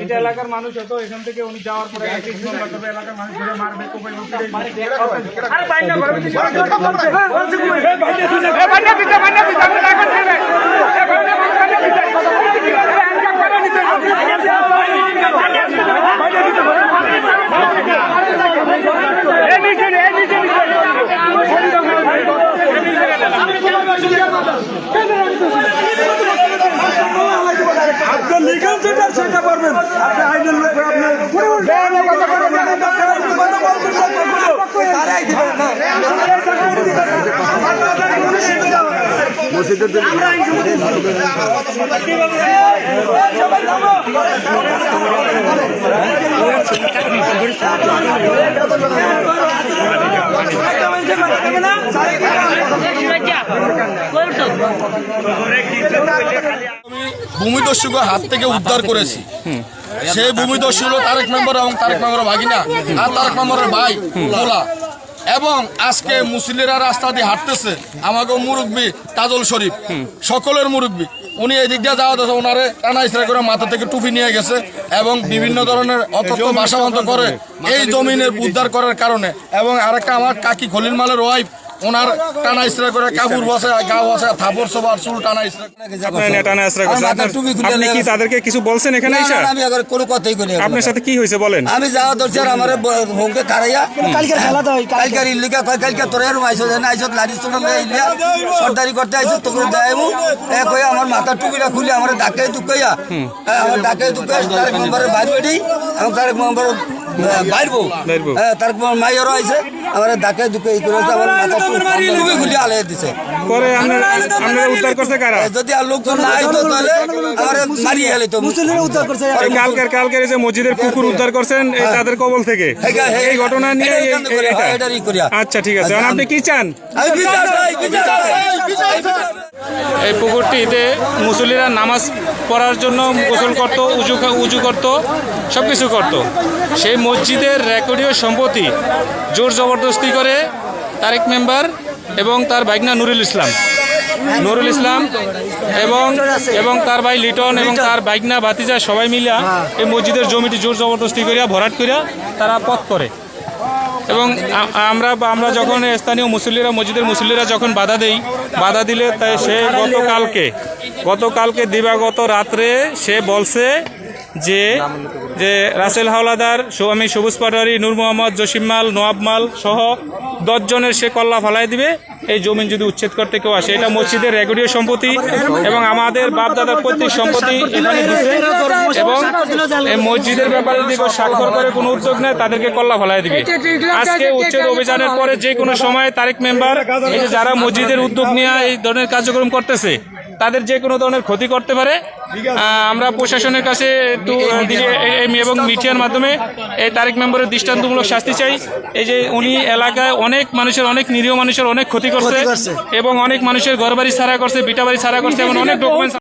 এটা এলাকার মানুষ হতো এখান থেকে উনি যাওয়ার পরে এলাকার মানুষ মারবে কোপাই কোপাই আরে বাইর না করবে দিছে বাইর না করছে এ বাইর না দিছে বাইর না দিছে বাইর না দিছে আপনি টাকা দিয়ে দেন এ বাইর না বাইর না দিছে এ আনকা করে নিতে এ নিচে এ নিচে আপনার লিগাল যেটা সেটা পারবেন আপনি আইনের লোক হয়ে আপনার ভূমিদস্যুকে হাত থেকে উদ্ধার করেছি। সেই ভূমিদস্যু হলো তারেক মেম্বার এবং তারেক মেম্বার ভাগিনা আর তারেক মেম্বারের ভাই এবং আজকে মুসলিরা রাস্তা দিয়ে হাঁটতেছে। আমাকে মুরব্বী তাজল শরীফ। সকলের মুরব্বী। উনি এই দিক দিয়ে যাওয়া দেখে ওনারে টানা ইসরা করে মাথা থেকে টুপি নিয়ে গেছে এবং বিভিন্ন ধরনের অতত্ব বাসাবন্ত করে এই জমিনের উদ্ধার করার কারণে। এবং আরেকটা আমার কাকি খলিল মালের ওয়াইফ ওনার টানা ইসরা করে কাপড় বসে গা বসে থাপড় সবার চুল টানা ইসরা নেটানে আশ্রয় করছে। আমার আপনি কি নিয়ে তাদেরকে কিছু বলছেন এখানে এসে? না, আমি আবার কোনো কথাই করি আপনার সাথে কি হয়েছে বলেন? আমি যাওয়া আর আমার হোমকে কারাইয়া কালকে খেলা তো কালকার ইল্লিকা কয় কালকে তোর এরম আইসো না আইসো লাড়ি তোর ইল্লিয়া সর্দারি করতে আইসো তোকে দেয়মু এক হয়ে আমার মাথার টুপিটা খুলে আমার ডাকে দুকাইয়া আমার ডাকে দুকাই তারেক মেম্বারের বাইর বেটি এবং তারেক মেম্বার বাইরবো বাইরবো। হ্যাঁ মাইয়ারও আইসে আমার ডাকে দুকে ই করে আমার মাথার টুপি খুলে আলাই দিছে। পরে আপনার উদ্ধার করছে কারা? যদি আর লোকজন না আইতো তাহলে আমার মারিয়ে হেলে তো মুসলিমরা উদ্ধার করছে। কালকের কালকের যে মসজিদের কুকুর উদ্ধার করছেন এই তাদের কবল থেকে। এই ঘটনা নিয়ে আচ্ছা ঠিক আছে। এখন আপনি কি চান? এই পুকুরটিতে মুসল্লিরা নামাজ পড়ার জন্য গোসল করত উজু উজু করত সব কিছু করত। সেই মসজিদের রেকর্ডীয় সম্পত্তি জোর জবরদস্তি করে তারেক মেম্বার এবং তার ভাগনা নুরুল ইসলাম। নুরুল ইসলাম এবং এবং তার ভাই লিটন এবং তার ভাগনা ভাতিজা সবাই মিলিয়া এই মসজিদের জমিটি জোর জবরদস্তি করিয়া ভরাট করিয়া তারা পথ করে। এবং আমরা আমরা যখন স্থানীয় মুসল্লিরা, মসজিদের মুসল্লিরা যখন বাধা দেই, বাধা দিলে তাই সে গতকালকে গতকালকে দিবাগত রাত্রে সে বলছে যে যে রাসেল হাওলাদার স্বামী সবুজ পাটোয়ারি নূর মোহাম্মদ, জসিম মাল, নোয়াব মাল সহ দশজনের সে কল্লা ফালাই দিবে। এই জমিন যদি উচ্ছেদ করতে কেউ আসে, এটা মসজিদের রেকর্ডীয় সম্পত্তি এবং আমাদের বাপদাদার প্রত্যেক সম্পত্তি এবং এই মসজিদের ব্যাপারে যদি স্বাক্ষর করে কোনো উদ্যোগ নেয়, তাদেরকে কল্লা ফলাই দিবে। আজকে উচ্ছেদ অভিযানের পরে যে কোনো সময় তারেক মেম্বার এই যে যারা মসজিদের উদ্যোগ নিয়ে এই ধরনের কার্যক্রম করতেছে তাদের যে কোনো ধরনের ক্ষতি করতে পারে। আহ, আমরা প্রশাসনের কাছে একটু এবং মিডিয়ার মাধ্যমে এই তারেক মেম্বারের দৃষ্টান্তমূলক শাস্তি চাই। এই যে উনি এলাকায় অনেক মানুষের অনেক নিরীহ মানুষের অনেক ক্ষতি করছে এবং অনেক মানুষের ঘর বাড়ি ছাড়া করছে বিটা বাড়ি ছাড়া করছে এবং অনেক ডকুমেন্টস